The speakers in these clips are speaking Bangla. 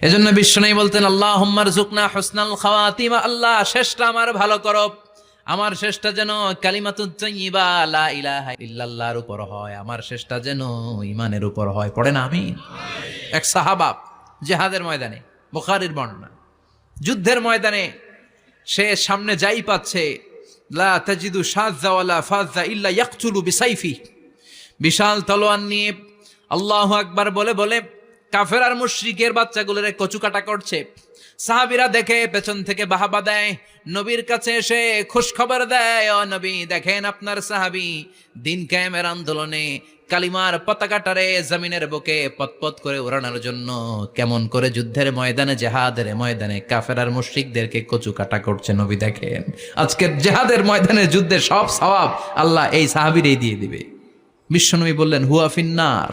এজন্য বিশ্বনবী বলতেন আল্লাহ হুম্মার জুকনা হোসনাল খাওয়াতিমা, আল্লাহ শেষটা আমার ভালো করো। আমার শেষটা যেন কালিমাতুজ্জাইবা উপর হয়। আমার শেষটা যেন ইমানের উপর হয়। পড়ে না আমি এক সাহাবা জেহাদের ময়দানে, বুখারীর বর্ণনা, যুদ্ধের ময়দানে সে সামনে যাই পাচ্ছে, লা ইল্লা বিশাল তলোয়ার নিয়ে আল্লাহ আকবার বলে বলে কাফের আর মুশরিকের বাচ্চাগুলোরে কচু কাটা করছে। সাহাবিরা দেখে, পেছন থেকে বাহাবা দেয়, নবীর কাছে এসে খুশ খবর দেয়, ও নবী, দেখেন আপনার সাহাবি দিন ক্যামের আন্দোলনে কালিমার পতাকাটারে জমিনের বুকে পতপত করে উড়ানোর জন্য কেমন করে যুদ্ধের ময়দানে, জেহাদের ময়দানে কাফের আর মুশরিকদেরকে কচু কাটা করছে। নবী দেখেন, আজকের জেহাদের ময়দানে যুদ্ধের সব সওয়াব আল্লাহ এই সাহাবিরেই দিয়ে দিবে। বিশ্বনবী বললেন, হুয়া ফিন্নার।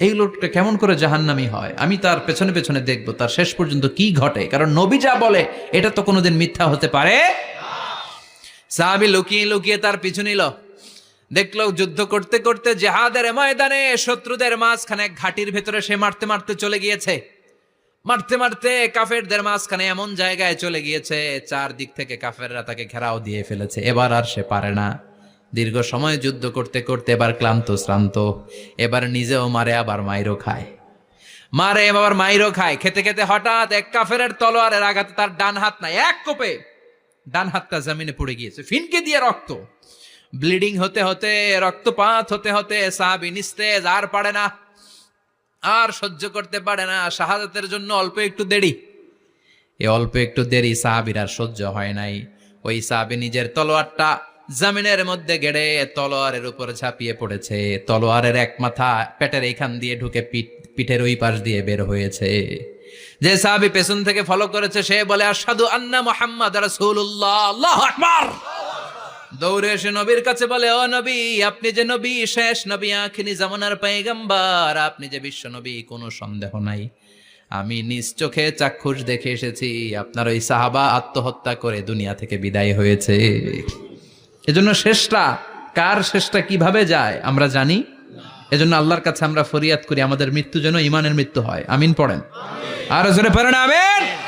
এই লোকটা কেমন করে জাহান্নামি হয়? আমি তার পেছনে পেছনে দেখব, তার শেষ পর্যন্ত কি ঘটে? কারণ নবী যা বলে, এটা তো কোনোদিন মিথ্যা হতে পারে সাহাবি লুকিয়ে লুকিয়ে তার পিছু নিল। দেখল যুদ্ধ করতে করতে জেহাদের ময়দানে শত্রুদের মাঝখানে ঘাটির ভেতরে সে মারতে মারতে চলে গিয়েছে। মারতে মারতে কাফেরদের মাঝখানে এমন জায়গায় চলে গিয়েছে, চারদিক থেকে কাফেররা তাকে ঘেরাও দিয়ে ফেলেছে। এবার আর সে পারে না। দীর্ঘ সময় যুদ্ধ করতে করতে এবার ক্লান্ত, শ্রান্ত। এবার নিজেও মারে, আবার মাইরও খায়। মারে, আবার মাইরও খায়। খেতে খেতে হঠাৎ এক কাফেরের তলোয়ারের আঘাতে তার ডান হাত নাই, এক কোপে ডান হাতটা জমিনে পড়ে গিয়েছে। ফিনকে দিয়ে রক্ত। ব্লিডিং হতে হতে, রক্তপাত হতে হতে সাহাবি নিস্তেজ, আর পারে না। আর সহ্য করতে পারে না। শাহাদাতের জন্য অল্প একটু দেরি। এ অল্প একটু দেরি সাহাবির আর সহ্য হয় নাই। ওই সাহাবি নিজের তলোয়ারটা জামিনের মধ্যে গেড়ে তলোয়ারের উপর ঝাঁপিয়ে পড়েছে। তলোয়ারের এক মাথা পেটের এইখান দিয়ে ঢুকে পিঠ, পিঠের ওই পাশ দিয়ে বের হয়েছে। যে সাহাবি পেছন থেকে ফলো করেছে, সে বলে আসাদু আন্না মোহাম্মদ রাসূলুল্লাহ দৌড়ে এসে নবীর কাছে বলে, ও নবী, আপনি যে নবী, শেষ নবী আখিনি জামানার পাইগাম্বার আপনি যে বিশ্ব নবী, কোনো সন্দেহ নাই। আমি নিজ চোখে চাক্ষুষ দেখে এসেছি, আপনার ওই সাহাবা আত্মহত্যা করে দুনিয়া থেকে বিদায় হয়েছে। এজন্য শেষটা, কার শেষটা কীভাবে যায়, আমরা জানি। এজন্য আল্লাহর কাছে আমরা ফরিয়াদ করি, আমাদের মৃত্যু যেন ইমানের মৃত্যু হয়। আমিন পড়েন। আর জোরে পড়েন, আমিন।